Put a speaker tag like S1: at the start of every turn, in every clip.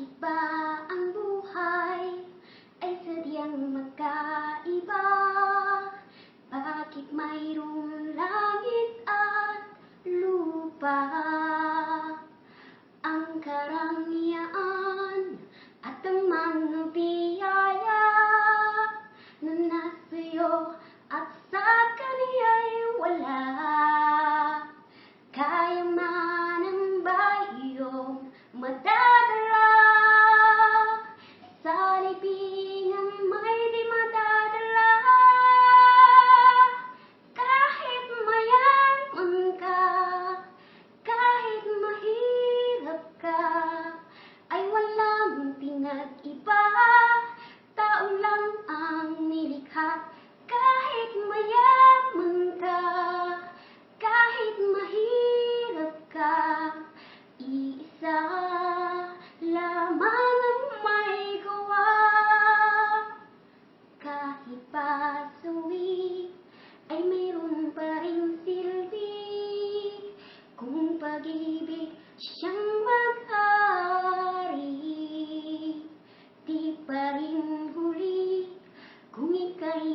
S1: Iba ang buhay ay sadyang magkaiba. Bakit mayroong langit at lupa? Ang karamihan at ang mga biyaya Tao ang nilikha. Kahit mayaman ka, kahit mahirap ka, iisa lamang ang may gawa. Kahit pa suwi ay mayroon pa rin silbi Kung pag-ibig siyang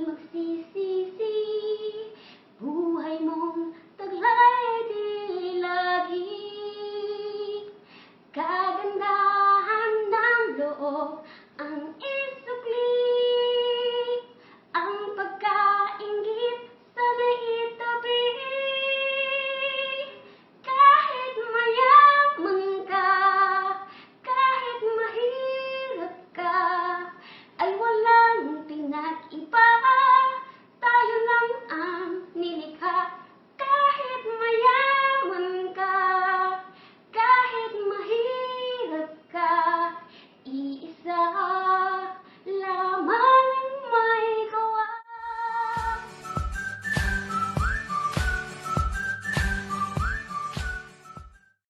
S1: magsisisi Buhay mong taglay di lagi. Kagandahan ng loob